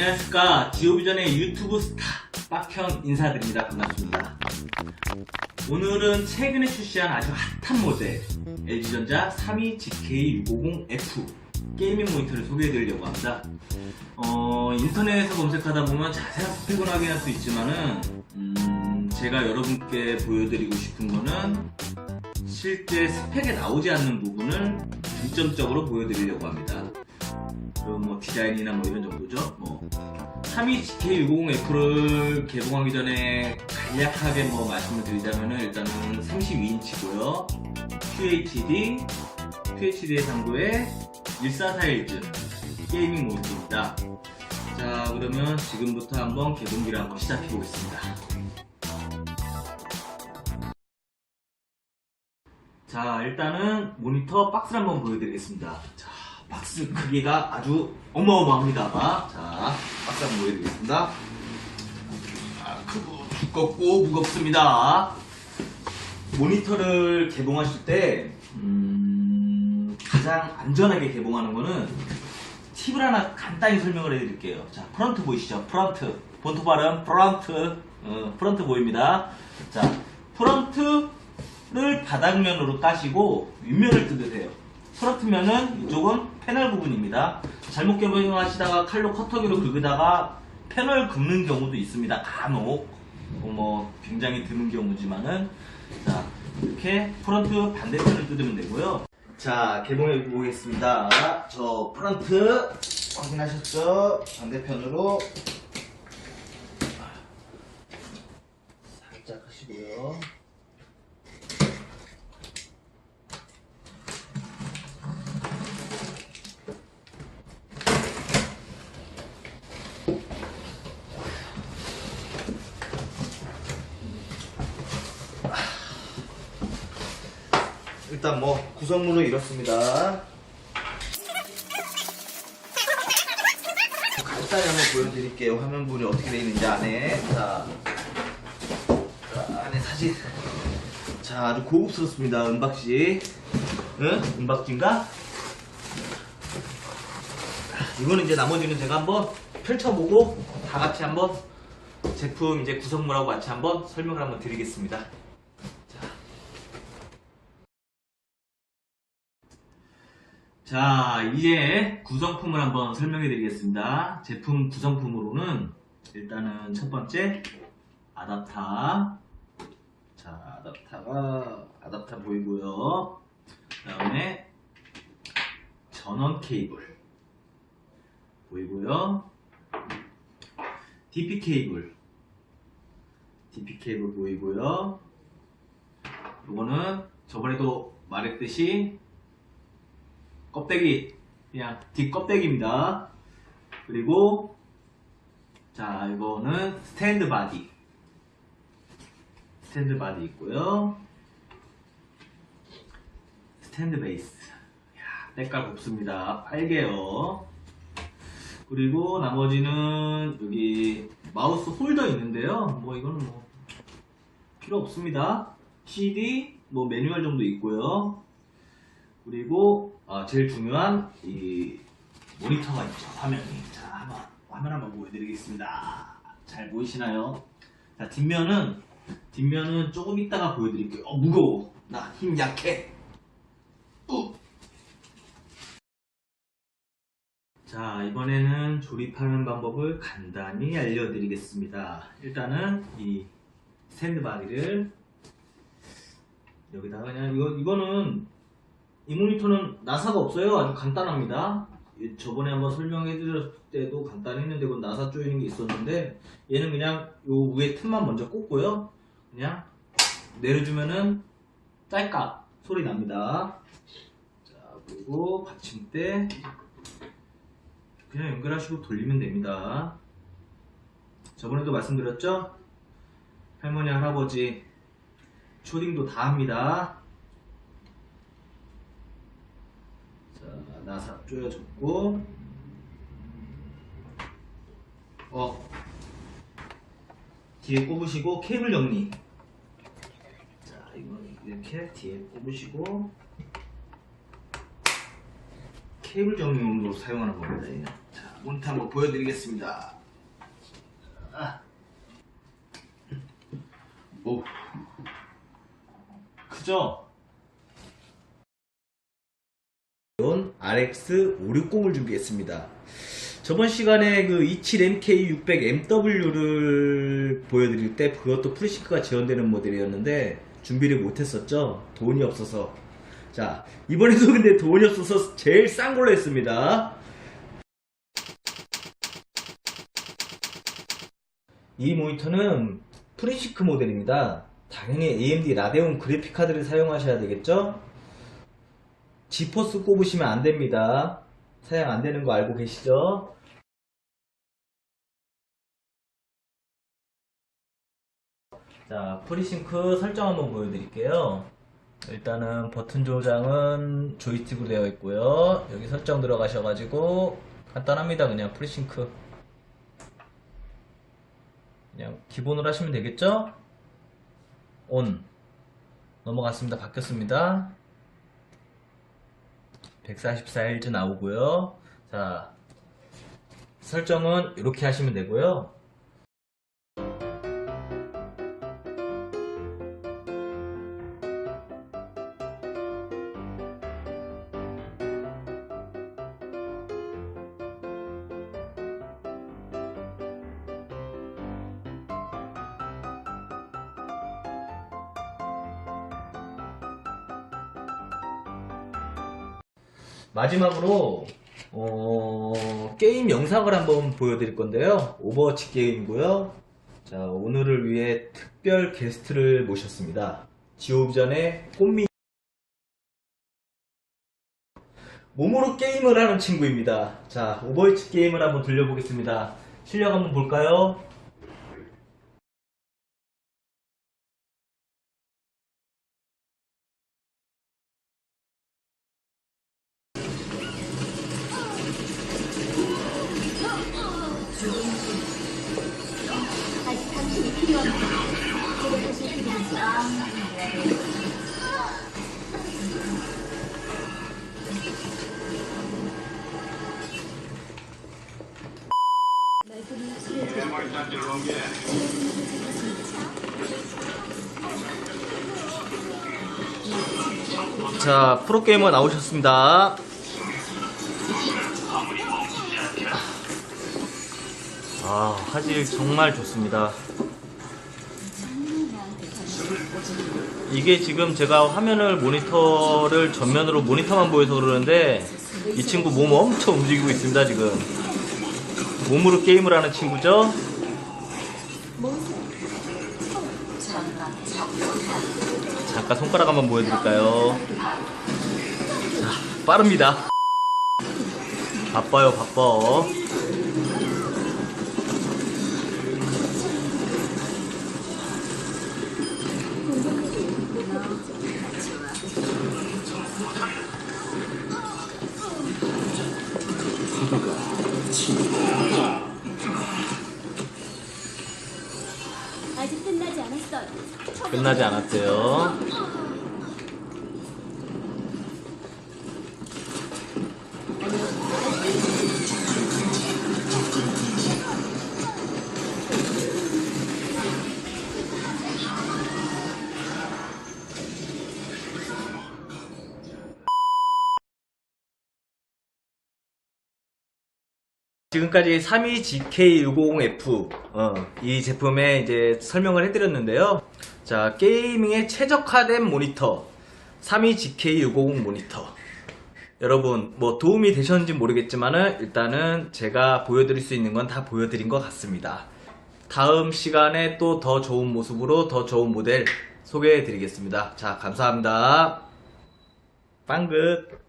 안녕하십니까. 지오비전의 유튜브 스타 빡형 인사드립니다. 반갑습니다. 오늘은 최근에 출시한 아주 핫한 모델 LG전자 32GK650F 게이밍 모니터를 소개해드리려고 합니다. 어, 인터넷에서 검색하다 보면 자세한 스펙은 확인할 수 있지만은 음, 제가 여러분께 보여드리고 싶은 거는 실제 스펙에 나오지 않는 부분을 중점적으로 보여드리려고 합니다 그럼 뭐 디자인이나 뭐 이런 정도죠. 뭐 32GK650F를 개봉하기 전에 간략하게 뭐 말씀을 드리자면은 일단은 32인치고요. QHD, QHD의 상도에 1441즈 게이밍 모니터입니다. 자 그러면 지금부터 한번 개봉기를 한번 시작해 보겠습니다. 자 일단은 모니터 박스를 한번 보여드리겠습니다. 자 박스 크기가 아주 어마어마합니다. 자 박스 한번 보여드리겠습니다. 아, 크고 두껍고 무겁습니다. 모니터를 개봉하실 때 음, 가장 안전하게 개봉하는 거는 팁을 하나 간단히 설명을 해드릴게요. 자 프런트 보이시죠? 프런트 본토 발음 프런트 어, 프런트 보입니다. 자 프런트를 바닥면으로 까시고 윗면을 뜯으세요. 프런트면은 이쪽은 패널 부분입니다. 잘못 개봉하시다가 칼로 커터기로 긁으다가 패널 긁는 경우도 있습니다. 간혹 어, 뭐 굉장히 드문 경우지만은 자 이렇게 프런트 반대편을 뜯으면 되고요. 자 개봉해 보겠습니다. 저 프런트 확인하셨죠? 반대편으로 살짝 하시고요. 일단 뭐 구성물은 이렇습니다. 간단히 한번 보여드릴게요. 화면 부분이 어떻게 되어 있는지 안에. 자, 자, 안에 사진. 자, 아주 고급스럽습니다. 은박지. 응? 은박지인가? 이거는 이제 나머지는 제가 한번 펼쳐보고 다 같이 한번 제품 이제 구성물하고 같이 한번 설명을 한번 드리겠습니다. 자, 이제 구성품을 한번 설명해 드리겠습니다. 제품 구성품으로는 일단은 첫 번째 아답타. 자, 아답타가 아답타 보이고요. 그 다음에 전원 케이블 보이고요. DP 케이블 DP 케이블 보이고요. 이거는 저번에도 말했듯이 껍데기 그냥 뒷껍데기입니다. 그리고 자 이거는 스탠드 바디. 스탠드 바디 있고요. 스탠드 베이스. 야, 때깔 곱습니다. 빨개요. 그리고 나머지는 여기 마우스 홀더 있는데요. 뭐 이거는 뭐 필요 없습니다. CD 뭐 매뉴얼 정도 있고요. 그리고 어, 제일 중요한 이 모니터가 있죠. 화면이. 자 한번 화면 한번 보여드리겠습니다. 잘 보이시나요? 자 뒷면은 뒷면은 조금 이따가 보여드릴게요. 어 무거워. 나 힘 약해. 우. 자 이번에는 조립하는 방법을 간단히 알려드리겠습니다. 일단은 이 스탠드 바디를 여기다가 그냥 이거 이거는 이 모니터는 나사가 없어요. 아주 간단합니다. 예, 저번에 한번 설명해 드렸을 때도 간단히 했는데 그건 나사 조이는 게 있었는데 얘는 그냥 요 위에 틈만 먼저 꽂고요. 그냥 내려주면은 딸깍 소리 납니다. 자 그리고 받침대 그냥 연결하시고 돌리면 됩니다. 저번에도 말씀드렸죠? 할머니 할아버지 초딩도 다 합니다. 자, 나사 조여졌고, 어, 뒤에 꼽으시고 케이블 정리. 자, 이거는 이렇게 뒤에 꼽으시고, 케이블 정리용으로 사용하는 겁니다. 자, 모니터 한번 보여드리겠습니다. 아. 오. 크죠? RX 560을 준비했습니다. 저번 시간에 그 27MK600MW를 보여드릴 때 그것도 프리싱크가 지원되는 모델이었는데 준비를 못했었죠. 돈이 없어서. 자, 이번에도 근데 돈이 없어서 제일 싼 걸로 했습니다. 이 모니터는 프리시크 모델입니다. 당연히 AMD 라데온 그래픽 카드를 사용하셔야 되겠죠? 지포스 꼽으시면 안 됩니다. 사용 안 되는 거 알고 계시죠? 자, 프리싱크 설정 한번 보여드릴게요. 일단은 버튼 조장은 조이스틱으로 되어 있고요. 여기 설정 들어가셔가지고 간단합니다. 그냥 프리싱크. 그냥 기본으로 하시면 되겠죠? 온. 넘어갔습니다. 바뀌었습니다. 144Hz 나오고요. 자, 설정은 이렇게 하시면 되고요. 마지막으로 어, 게임 영상을 한번 보여드릴 건데요. 오버워치 게임이고요. 자, 오늘을 위해 특별 게스트를 모셨습니다. 지오비전의 꽃미 몸으로 게임을 하는 친구입니다. 자, 오버워치 게임을 한번 돌려보겠습니다. 실력 한번 볼까요? 자, 프로게이머 나오셨습니다. 아, 화질 정말 좋습니다. 이게 지금 제가 화면을 모니터를 전면으로 모니터만 보여서 그러는데 이 친구 몸 엄청 움직이고 있습니다, 지금. 몸으로 게임을 하는 친구죠? 잠깐 손가락 한번 보여드릴까요? 자, 빠릅니다. 바빠요, 바빠. 끝나지 않았어요. 지금까지 32GK650F 어, 이 제품의 이제 설명을 해드렸는데요. 자 게이밍에 최적화된 모니터 32GK650 모니터 여러분 뭐 도움이 되셨는지 모르겠지만은 일단은 제가 보여드릴 수 있는 건 다 보여드린 것 같습니다. 다음 시간에 또 더 좋은 모습으로 더 좋은 모델 소개해 드리겠습니다. 자 감사합니다. 빵긋